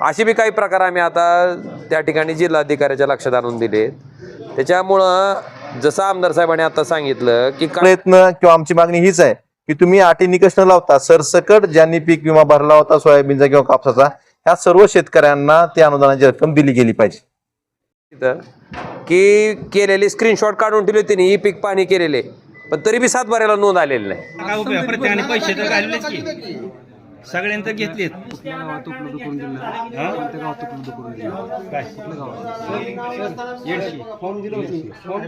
असे बी काही प्रकार आम्ही आता त्या ठिकाणी जिल्हाधिकाऱ्याच्या लक्षात आणून दिले त्याच्यामुळं जसं आमदार साहेबांनी आता सांगितलं की प्रयत्न किंवा आमची मागणी हीच आहे की तुम्ही अटी निकष न लावता सरसकट ज्यांनी पीक विमा भरला होता सोयाबीनचा किंवा कापसाचा ह्या सर्व शेतकऱ्यांना त्या अनुदानाची रक्कम दिली गेली पाहिजे. की केलेले स्क्रीनशॉट काढून ठेवले त्यांनी ई पीक पाणी केलेले. पण तरी बी सातबाऱ्याला नोंद आलेली नाही. सगळ्यांनी घेतलेत. कुठल्या गावात उपलब्ध करून दिलं? कोणत्या गावात उपलब्ध करून दिलं? काय? कुठल्या गावात? येडशी. फॉर्म दिलं होती. फॉर्म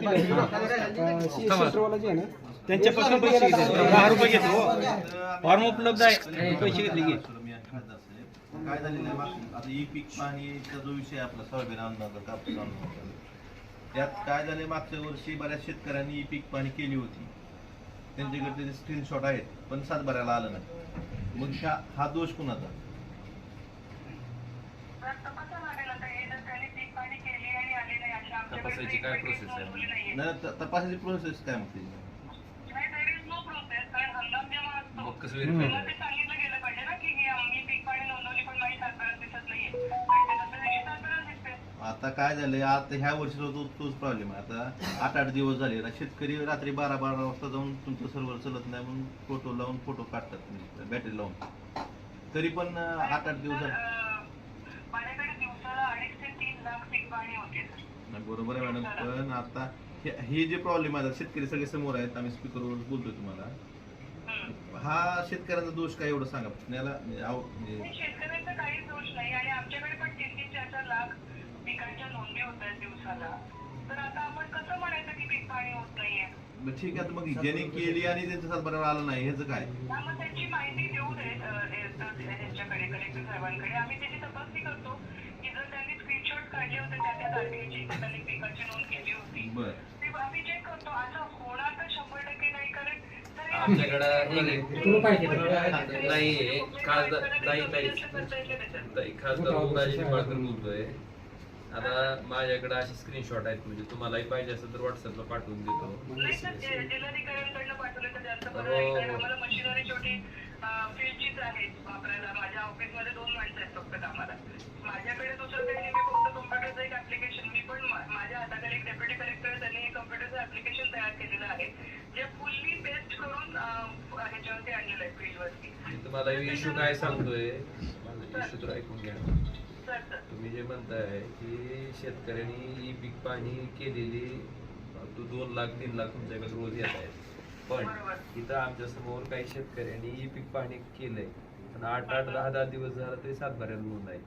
सेंटरवाला जे आहे ना? त्यांच्यापासून पैसे घेतले. दहा रुपये घेतले हो. फॉर्म उपलब्ध आहे. पैसे घेतले की काय झालेलं आहे आता ई पीक पाणीचा जो विषय आपला सोयाबीन अंदाजा कापूस त्यात काय झाले मागच्या वर्षी बऱ्याच शेतकऱ्यांनी ई पीक पाणी केली होती. त्यांच्याकडे त्याचे स्क्रीनशॉट आहेत पण सातबाऱ्याला आलं नाही. मग ह्या हा दोष कुणाचा? तपासायची काय प्रोसेस आहे नाही त- तपासाची प्रोसेस काय मग त्याची? मग कसं व्हेरीफाय आता काय झालंय आता ह्या वर्षी तो तोच प्रॉब्लेम आहे. आता आठ आठ दिवस झाले ना शेतकरी रात्री बारा बारा वाजता जाऊन तुमचं सर्व्हर चलत नाही म्हणून फोटो लावून फोटो काढतात म्हणजे, बॅटरी लावून. तरी पण आठ आठ दिवस झाले. नाही, बरोबर आहे मॅडम पण आता हे हे जे प्रॉब्लेम आहे शेतकरी सगळे समोर आहेत आम्ही स्पीकरवर बोलतोय तुम्हाला. हा शेतकऱ्यांचा दोष काय एवढं सांगा? याला म्हणजे, म्हणजे शेतकऱ्यांचा काहीच दोष नाही आणि आमच्याकडे पण तीन तीन चार चार लाख पिकांच्या नोंदी होत आहेत दिवसाला. तर आता आपण कसं म्हणायचं की पीक पाणी होत नाहीये? मग ठीक आहे आता मग ज्यांनी केली आणि त्यांचं सातबारा आलं नाही ह्याचं काय? हा, मग त्याची माहिती देऊ दे अ, हे, तर ह्यांच्याकडे कलेक्टर साहेबांकडे. आम्ही त्याची तपासणी करतो की जर त्यांनी स्क्रीनशॉट काढले होते त्या त्या तारखेची की त्यांनी पिकाची नोंद केली होती. बर. ते आम्ही चेक करतो. असं होणार तर शंभर टक्के नाही कारण तरी आमच्याकडं नाही खासदार ताई खासदार निंबाळकर बोलतोय आता माझ्याकडे असे स्क्रीनशॉट आहेत म्हणजे तुम्हालाही पाहिजे असेल तर व्हॉट्सअपला पाठवून देतो. बरं हो, आहे कारण हो. आम्हाला मशिनरी छोटी फील्डचीच आहे वापरायला. माझ्या ऑफिसमध्ये दोन माणसं आहेत फक्त कामाला. माझ्याकडे दुसरं काही नाही मी फक्त कम्प्युटरचं एक ऍप्लिकेशन मी पण माझ्या हाताखाली एक डेप्युटी कलेक्टर त्यांनी कम्प्युटरचं ऍप्लिकेशन तयार केलेलं आहे जे फुल्ली बेस्ट करून ह्याच्यावरती आणलेलं आहे फील्डवरती मी तुम्हाला इश्यू काय सांगतोय? इश्यू तर ऐकून घ्या. तुम्ही जे म्हणताय की शेतकऱ्यांनी ई पीक पाणी केलेली तू दोन लाख तीन लाख तुमच्याकडे रोज येत आहेत. पण इथं आमच्यासमोर काही शेतकऱ्यांनी ई पीक पाणी केलंय. पण आठ आठ दहा दहा दिवस झाला तरी सातबाऱ्याला नोंद आहे.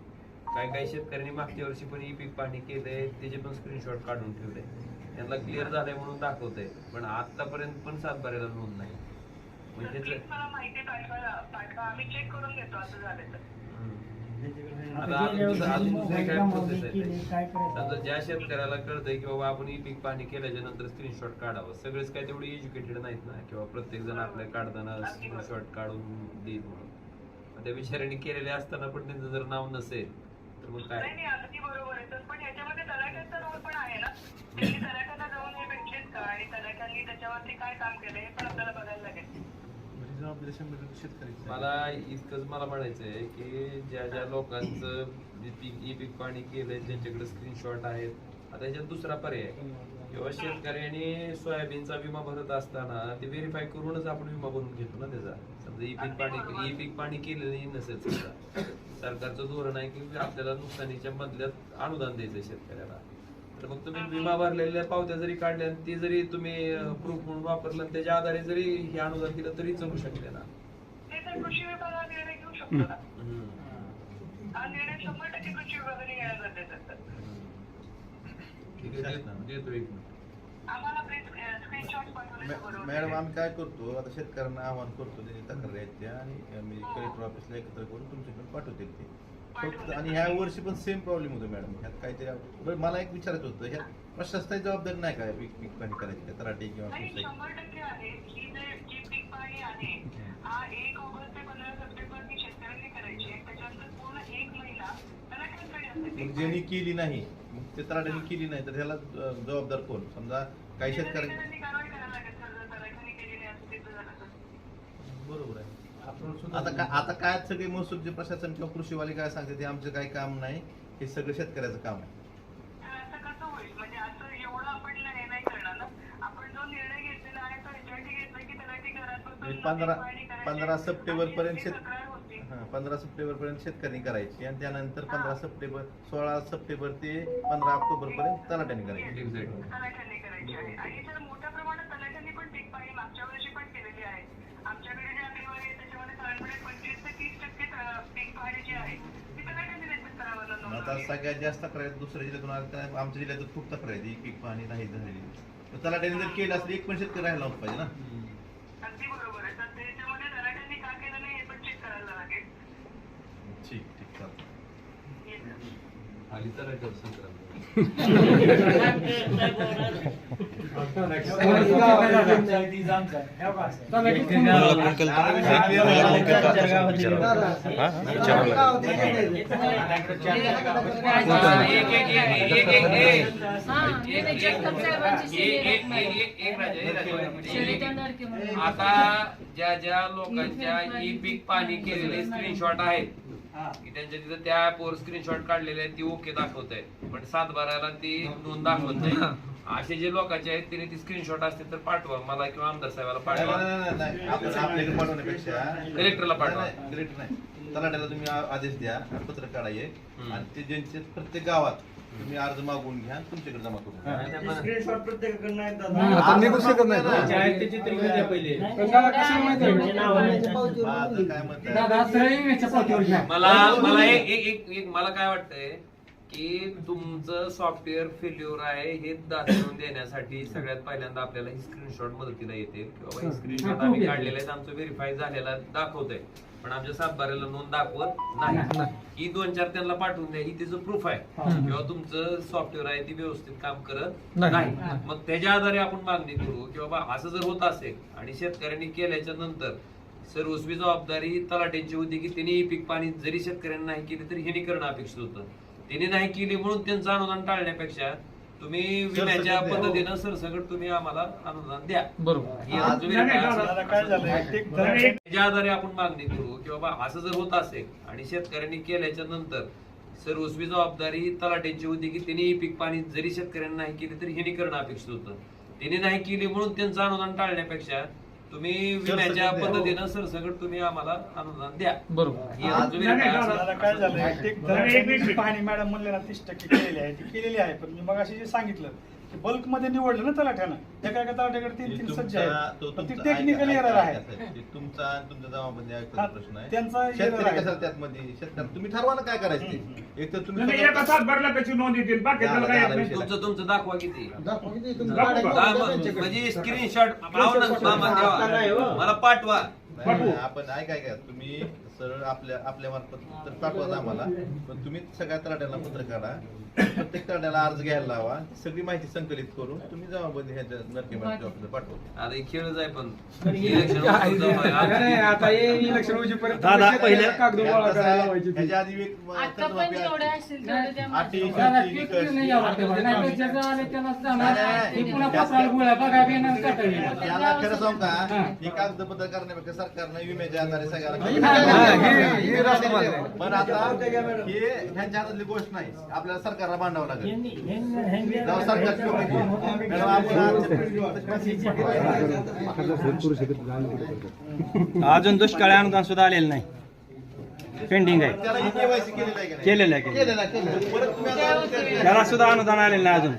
काही काही शेतकऱ्यांनी मागच्या वर्षी पण ई पीक पाणी केलंय त्याचे पण स्क्रीनशॉट काढून ठेवले त्यांना क्लिअर झालंय म्हणून दाखवतंय. पण आतापर्यंत पण सातबाऱ्याला नोंद नाही. म्हणजे प्लीज मला माहिती पाठवा पाठवा. आम्ही चेक करून घेतो असं झालं तर. आता अजून अजून दुसरी काय प्रोसेस आहे ते? समजा ज्या शेतकऱ्याला कळतंय की बाबा आपण ई पीक पाणी केल्याच्यानंतर स्क्रीनशॉट काढावं. सगळेच काय तेवढे एज्युकेटेड नाहीत ना? किंवा प्रत्येक जण आपल्या काढताना स्क्रीनशॉट काढून देईल म्हणून. मग त्या बिचाऱ्यांनी केलेले असताना पण त्यांचं जर नाव नसेल तर मग काय? नाही नाही अगदी बरोबर आहे. सर पण याच्यामध्ये तलाठ्यांचा रोल पण आहे ना? त्यांनी तलाठ्यांना जाऊन हे भेटलेत का आणि तलाठ्यांनी त्याच्यावरती काय काम केलं हे पण आपल्याला बघायला लागेल. मला इतकंच मला म्हणायचंय की ज्या ज्या लोकांचं जे पीक ई पीक पाणी केलंय ज्यांच्याकडे स्क्रीनशॉट आहेत आता याच्यात दुसरा पर्याय किंवा शेतकऱ्यांनी सोयाबीनचा विमा भरत असताना ते व्हेरीफाय करूनच आपण विमा भरून घेतो ना त्याचा. समजा ई पीक पाणी ई पीक पाणी केलेलं नसेल समजा. सरकारचं धोरण आहे की आपल्याला नुकसानीच्या मधल्यात अनुदान द्यायचं शेतकऱ्याला. तर मग तुम्ही विमा भरलेल्या पावत्या जरी काढल्या आणि ते जरी तुम्ही प्रूफ म्हणून वापरलं आणि त्याच्या आधारे जरी हे अनुदान दिलं तरी चालू शकते ना. ते तर कृषी विभाग हा निर्णय घेऊ शकतो ना. हा निर्णय शंभर टक्के कृषी विभागाने घेणं गरजेचं आहे सर. ठीक आहे देतो- देतो एक मिनिट. आम्हाला प्लीज स्क्रीनशॉट पाठवले तर बरोबर मॅडम आम्ही काय करतो आता शेतकऱ्यांना आवाहन करतो त्यांनी तक्रार आहेत त्या आणि मी कलेक्टर ऑफिसला एकत्र करून तुमच्याकडे पाठवते ते. फक्त आणि ह्या वर्षी पण सेम प्रॉब्लेम होतो मॅडम ह्यात काहीतरी बरं मला एक विचारायचं होतं ह्यात प्रशासनाची जबाबदारी नाही काय पीक पीक पाणी करायची? काय तराटे किंवा नाही कुठलंही? शंभर टक्के आहे. की जे जे पीक पाणी आहे हा एक ऑगस्ट ते पंधरा सप्टेंबर शेतकऱ्यांनी करायची आहे. त्याच्यानंतर पूर्ण एक महिना तलाठ्यांकडे असते मग ज्यांनी केली नाही मग ते तराट्याने केली नाही तर ह्याला जबाबदार कोण? समजा काही शेतकऱ्यांनी त्यांनी कारवाई करायला लागेल सर जर तलाठ्यांनी केली नाही असं ते झालं तर बरोबर आहे. आता काय आता काय सगळे महसूल जे प्रशासन किंवा कृषीवाले काय सांगते ते आमचं काही काम नाही. हे सगळं शेतकऱ्याचं काम आहे. असं कसं होईल? म्हणजे असं एवढं आपण हे नाही करणार ना. आपण जो निर्णय घेतलेला आहे तो ह्याच्यासाठी घेतलाय की त्याला ती घरात बसून म्हणजे पंधरा पंधरा सप्टेंबर पर्यंत शेत. हा, पंधरा सप्टेंबर पर्यंत शेतकरी करायची आणि त्यानंतर पंधरा सप्टेंबर सोळा सप्टेंबर ते पंधरा ऑक्टोबर पर्यंत तलाट्याने करायची. आणि सर मोठ्या प्रमाणात तलाठ्यांनी पण पीक पाणी मागच्या वर्षी पण केलेली आहे आमच्याकडे जे आकडेवारी आहे त्याच्यामध्ये साधारणपणे पंचवीस ते तीस टक्के अं, पीक पाणी जी आहे ती तलाठ्यांनी देखील स्तरावर आता सगळ्यात जास्त तक्रार दुसऱ्या जिल्ह्यातून आमच्या जिल्ह्यात खूप तक्रार आहे पीक पाणी नाही झालेली. तर तलाट्याने जर केलं असलं एक पण शेतकरी नव्हतं पाहिजे ना. ठीक ठीक चालतं आता ज्या ज्या लोकांच्या ई पीक पाणी केलेले स्क्रीनशॉट आहेत की त्यांच्या तिथं त्या ऍपवर स्क्रीनशॉट काढलेले आहेत ती ओके दाखवत आहे पण सात बाराला ती नोंद दाखवत नाही असे जे लोकांचे आहेत तिने ती स्क्रीनशॉट असते तर पाठवा. मला किंवा आमदार साहेबाला पाठवा. कलेक्टरला पाठवा. कलेक्टर नाही तलाट्याला तुम्ही आदेश द्या. पत्र काढाये. आणि ते ज्यांचे प्रत्येक गावात तुम्ही अर्ज मागवून घ्या आणि तुमच्याकडे जमा करून पहिले माझं काय मत आहे? मला मला एक एक एक एक मला काय वाटतंय की तुमचं सॉफ्टवेअर फेल्युअर आहे हे दाखवून देण्यासाठी सगळ्यात पहिल्यांदा आपल्याला ही स्क्रीनशॉट मदतीला येते किंवा ही स्क्रीनशॉट आम्ही काढलेले आहेत आमचं व्हेरीफाय झालेला दाखवतंय पण आमच्या सातबाऱ्याला नोंद दाखवत नाही. ही दोन चार त्यांना पाठवून द्या ही त्याचं प्रूफ आहे. किंवा तुमचं सॉफ्टवेअर आहे ती व्यवस्थित काम करत नाही. मग त्याच्या आधारे आपण मागणी करू की बाबा असं जर होत असेल आणि शेतकऱ्यांनी केल्याच्यानंतर सर्वस्वी जबाबदारी तलाट्यांची होती की त्यांनी पीक पाणी जरी शेतकऱ्यांना नाही केली तरी ह्यांनी करणं अपेक्षित होतं. त्यांनी नाही केली म्हणून त्यांचं अनुदान टाळण्यापेक्षा तुम्ही विम्याच्या. पद्धतीनं सरसकट तुम्ही आम्हाला अनुदान द्या. बरोबर हे आमचं त्याच्या आधारे आपण मागणी करू की बाबा असं जर होत असेल आणि शेतकऱ्यांनी केल्याच्यानंतर सर्वस्वी जबाबदारी तलाट्यांची होती की त्यांनी पीक पाणी जरी शेतकऱ्यांना नाही केली तरी ह्यांनी करणं अपेक्षित होतं. त्यांनी नाही केली म्हणून त्यांचं अनुदान टाळण्यापेक्षा तुम्ही विम्याच्या. पद्धतीनं सरसकट तुम्ही आम्हाला अनुदान द्या. बरोबर. हे आमचं काय घरात पाणी मॅडम म्हणले ना तीस टक्के केलेली आहे. ती केलेली आहे पण मी मग अशी जे सांगितलं बल्कमध्ये निवडलं ना तलाठ्यानं. एका एका तलाठ्याकडे तीन तीन तुमचा- सज्ज आहेत टेक्निकल एरर आहे. तुमचा तुमच्या हा, ऐकण्याचा प्रश्न आहे. त्यांचा शेतकरी आहे. शेतकरी तुम्ही ठरवा ना काय करायचं एक तर तुम्ही नाही, एका तास भरला त्याची नोंद येतील. बाकी त्याला काय येत नाही. तुमचं तुमचं दाखवा किती. म्हणजे स्क्रीनशॉट मला पाठवा. आपण ऐका तुम्ही सरळ आपल्या आपल्या मार्फत तर पाठवा आम्हाला. पण तुम्ही सगळ्या तलाट्याला पत्र काढा. प्रत्येक तलाट्याला अर्ज घ्यायला लावा. सगळी माहिती संकलित करून तुम्ही जबाबदारी ह्याच्या नरके ऑफिसला पाठवा. आता हे खेळच आहे पण हे दादा, पहिले- कागद गोळा कसं करायला आहे, लावायची ती. ह्याच्या आधी एक त्याला हे खरं हे कागदपत्र करण्यापेक्षा सरकारनं विम्याच्या आधारे हा, सगळ्याला हे- हे रास्त माल आहे. पण आता हे ह्यांच्या हातातली गोष्ट नाही. आपल्याला सरकारला मांडावं लागेल. अजून दुष्काळी अनुदान सुद्धा आलेलं नाही. पेंडिंग आहे. त्याला ही केलेलं आहे का नाही? केलेलं आहे केलेलं केलेलं आहे, केलेलं आहे. परत तुम्ही आता- त्याला सुद्धा अनुदान आलेलं नाही अजून.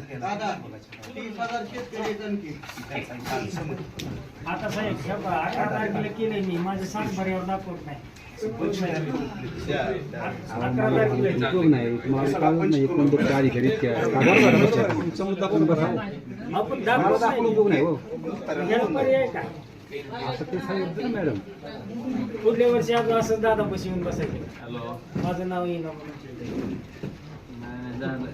आता साहेब अकरा तारखेला केले मी. माझ्या सात बऱ्यावर दाखवत नाही. द्या, द्या. अकरा तारखेला आपण दाखवत नाही. याला पर्याय काय? पुढल्या वर्षी आज असं दादा पशी येऊन बसायचं? हॅलो. माझं नाव येईना म्हणून. नाही, झालं.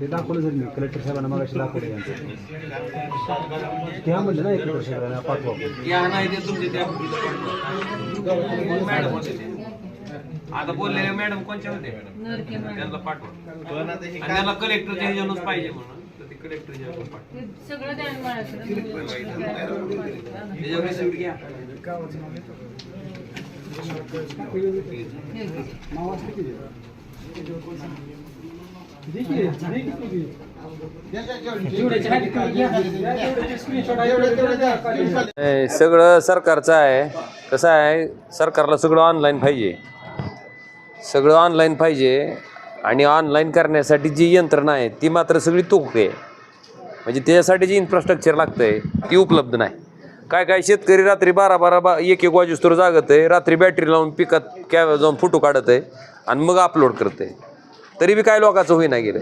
ते दाखवलं सर मी. कलेक्टर साहेबांना मगाशी दाखवलं यांचं त्या म्हणलं ना एक कलेक्टर साहेबांना पाठवा. या नाही ते तुमचे त्या मॅडम होते ते. आता बोललेले मॅडम कोणच्या होते. त्यांना पाठवा. त्याला कलेक्टरच्या ह्याच्यानंच पाहिजे म्हणून. तर ते कलेक्टरच्या नाही, सगळं सरकारचं आहे. कसं आहे सरकारला सगळं ऑनलाईन पाहिजे. सगळं ऑनलाईन पाहिजे आणि ऑनलाईन करण्यासाठी जी यंत्रणा आहे ती मात्र सगळी तोक आहे म्हणजे त्याच्यासाठी जी इन्फ्रास्ट्रक्चर लागतं आहे ती उपलब्ध नाही. काय काय शेतकरी रात्री बारा बारा बा एक एक वाजेस्तोर जागत आहे रात्री बॅटरी लावून पिकात कॅ जाऊन फोटो काढत आहे आणि मग अपलोड करते. तरी बी काय लोकांचं होईना गेलं.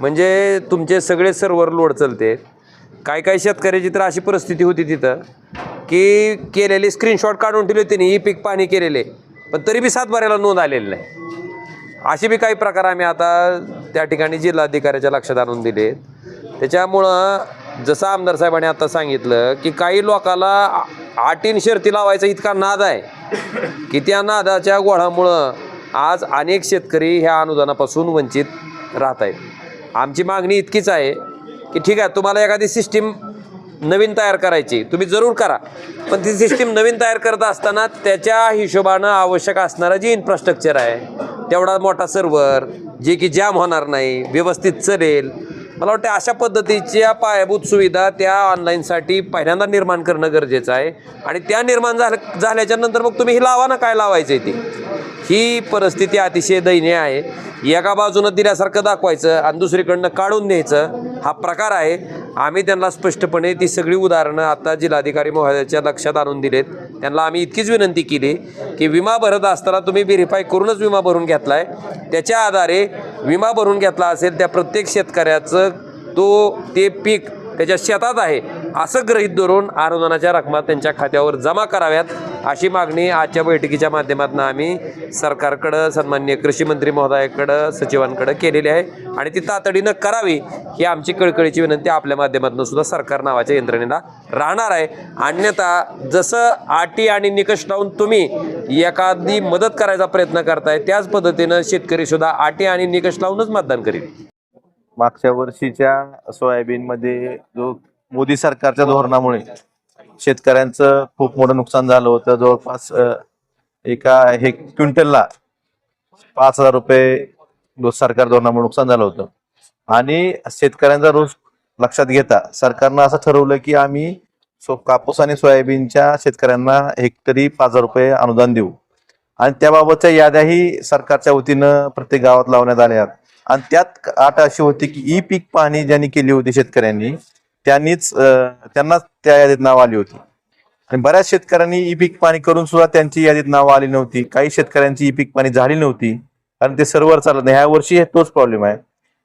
म्हणजे तुमचे सगळे सर्वर लोड चलते. काय काय शेतकऱ्याची तर अशी परिस्थिती होती तिथं की केलेले स्क्रीनशॉट काढून ठेवले त्यांनी ई पीक पाणी केलेले. पण तरी बी सातबाऱ्याला नोंद आलेली नाही. असे बी काही प्रकार आम्ही आता त्या ठिकाणी जिल्हाधिकाऱ्याच्या लक्षात आणून दिले. त्याच्यामुळं जसं आमदार साहेबांनी आता सांगितलं की काही लोकाला आटीन शर्ती लावायचा इतका नाद आहे की त्या नादाच्या गोळामुळं आज अनेक शेतकरी ह्या अनुदानापासून वंचित राहत आहेत. आमची मागणी इतकीच आहे की ठीक आहे तुम्हाला एखादी सिस्टीम नवीन तयार करायची तुम्ही जरूर करा. पण ती सिस्टीम नवीन तयार करत असताना त्याच्या हिशोबानं आवश्यक असणारा जी इन्फ्रास्ट्रक्चर आहे तेवढा मोठा सर्व्हर जे की जॅम होणार नाही व्यवस्थित चलेल मला वाटतं अशा पद्धतीच्या पायाभूत सुविधा त्या ऑनलाईनसाठी पहिल्यांदा निर्माण करणं गरजेचं आहे. आणि त्या निर्माण झाल्या झाल्याच्यानंतर मग तुम्ही ही लावा ना काय लावायचं आहे ती? ही परिस्थिती अतिशय दयनीय आहे. एका बाजूनं दिल्यासारखं दाखवायचं आणि दुसरीकडनं काढून द्यायचं हा प्रकार आहे. आम्ही त्यांना स्पष्टपणे ती सगळी उदाहरणं आता जिल्हाधिकारी महोदयाच्या लक्षात आणून दिलेत. त्यांना आम्ही इतकीच विनंती केली की विमा भरत असताना तुम्ही व्हेरीफाय करूनच विमा भरून घेतला आहे त्याच्या आधारे विमा भरून घेतला असेल त्या प्रत्येक शेतकऱ्याचं तो ते पीक त्याच्या शेतात आहे असं गृहीत धरून अनुदानाच्या रकमा त्यांच्या खात्यावर जमा कराव्यात अशी मागणी आजच्या बैठकीच्या माध्यमातून आम्ही सरकारकडं सन्मान्य कृषी मंत्री महोदयाकडं सचिवांकडं केलेली आहे. आणि ती तातडीनं करावी ही आमची कळकळीची विनंती आपल्या माध्यमातून सुद्धा सरकार नावाच्या यंत्रणेला राहणार आहे. अन्यथा जसं आटी आणि निकष लावून तुम्ही एखादी मदत करायचा प्रयत्न करताय त्याच पद्धतीनं शेतकरी सुद्धा आटी आणि निकष लावूनच मतदान करील. मागच्या वर्षीच्या सोयाबीनमध्ये जो मोदी सरकारच्या धोरणामुळे शेतकऱ्यांचं खूप मोठं नुकसान झालं होतं. जवळपास एका हे क्विंटलला पाच हजार रुपये रोज सरकार धोरणामुळे नुकसान झालं होतं. आणि शेतकऱ्यांचा रोज लक्षात घेता सरकारनं असं ठरवलं की आम्ही सो कापूस आणि सोयाबीनच्या शेतकऱ्यांना हेक्टरी पाच हजार रुपये अनुदान देऊ. आणि त्याबाबतच्या याद्याही सरकारच्या वतीनं प्रत्येक गावात लावण्यात आल्या. आहेत. आणि त्यात आठ अशी होती की ई पीक पाहणी ज्यांनी केली होती शेतकऱ्यांनी त्यांनीच त्यांनाच त्या यादीत नाव आली होती. आणि बऱ्याच शेतकऱ्यांनी ई पीक पाणी करून सुद्धा त्यांची यादीत नावं आली नव्हती. काही शेतकऱ्यांची ई पीक पाणी झाली नव्हती. कारण ते सर्व्हर चालत नाही. ह्या वर्षी हे तोच प्रॉब्लेम आहे.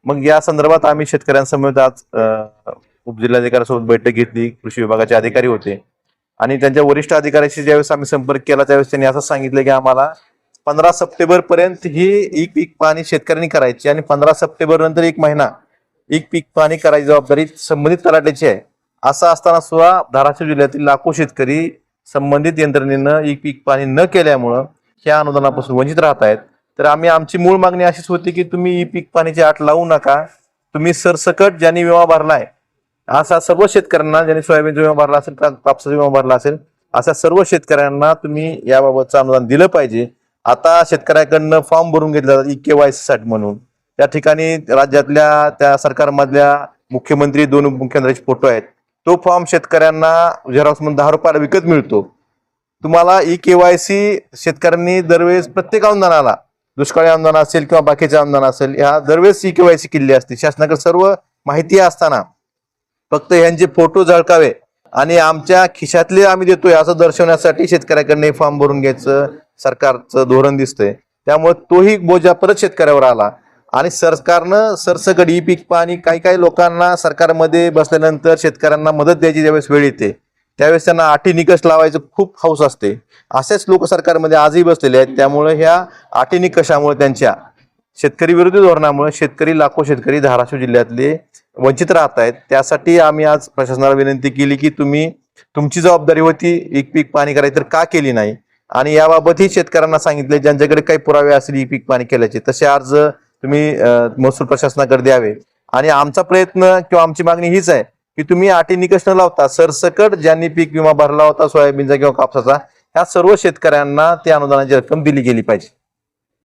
मग या संदर्भात आम्ही शेतकऱ्यांसमोर आज उपजिल्हाधिकाऱ्यासोबत बैठक घेतली. कृषी विभागाचे अधिकारी होते. आणि त्यांच्या वरिष्ठ अधिकाऱ्याशी ज्यावेळेस आम्ही संपर्क केला त्यावेळेस त्यांनी असं सांगितलं की आम्हाला पंधरा सप्टेंबर पर्यंत ही ई पीक पाणी शेतकऱ्यांनी करायची आणि पंधरा सप्टेंबर नंतर एक महिना एक पीक पाणी करायची जबाबदारी संबंधित तलाट्याची आहे. असं असताना सुद्धा धाराशिव जिल्ह्यातील लाखो शेतकरी संबंधित यंत्रणेनं एक पीक पाणी न केल्यामुळं ह्या अनुदानापासून वंचित राहत आहेत. तर आम्ही आमची मूळ मागणी अशीच होती की तुम्ही ई पीक पाणीची आट लावू नका. तुम्ही सरसकट ज्यांनी विमा भरलाय असा सर्व शेतकऱ्यांना ज्यांनी सोयाबीनचा विमा भरला असेल कापसाचा विमा भरला असेल अशा सर्व शेतकऱ्यांना तुम्ही याबाबतचं अनुदान दिलं पाहिजे. आता शेतकऱ्याकडनं फॉर्म भरून घेतला जातात ई के वायसाठी म्हणून. त्या ठिकाणी राज्यातल्या त्या सरकारमधल्या मुख्यमंत्री दोन मुख्यमंत्र्यांचे फोटो आहेत. तो फॉर्म शेतकऱ्यांना झेरॉक्स म्हणून दहा रुपयाला विकत मिळतो. तुम्हाला ई के वाय सी शेतकऱ्यांनी दरवेळेस प्रत्येक अनुदानाला दुष्काळी अनुदान असेल किंवा बाकीचे अनुदान असेल ह्या दरवेळेस ई के वाय सी केलेली असते. शासनाकडे सर्व माहिती असताना फक्त यांचे फोटो झळकावे आणि आमच्या खिशातले आम्ही देतोय असं दर्शवण्यासाठी शेतकऱ्याकडनं फॉर्म भरून घ्यायचं सरकारचं धोरण दिसतंय. त्यामुळे तोही बोजा परत शेतकऱ्यावर आला. आणि सरकारनं सरसकट ई पीक पाणी काही काही लोकांना सरकारमध्ये बसल्यानंतर शेतकऱ्यांना मदत द्यायची ज्यावेळेस वेळ येते त्यावेळेस त्यांना आठी निकष लावायचं खूप हौस असते. असेच लोक सरकारमध्ये आजही बसलेले आहेत. त्यामुळे ह्या आठी निकषामुळे त्यांच्या शेतकरी विरोधी धोरणामुळे शेतकरी लाखो शेतकरी धाराशिव जिल्ह्यातले वंचित राहत आहेत. त्यासाठी आम्ही आज प्रशासनाला विनंती केली की तुम्ही तुमची जबाबदारी होती एक पीक पाणी करायची तर का केली नाही? आणि याबाबतही शेतकऱ्यांना सांगितले ज्यांच्याकडे काही पुरावे असतील ई पीक पाणी केल्याचे. तसे अर्ज तुम्ही महसूल प्रशासनाकडे द्यावे. आणि आमचा प्रयत्न किंवा आमची मागणी हीच आहे की तुम्ही अटी निकष न लावता सरसकट ज्यांनी पीक विमा भरला होता सोयाबीनचा किंवा कापसाचा ह्या सर्व शेतकऱ्यांना त्या अनुदानाची रक्कम दिली गेली पाहिजे.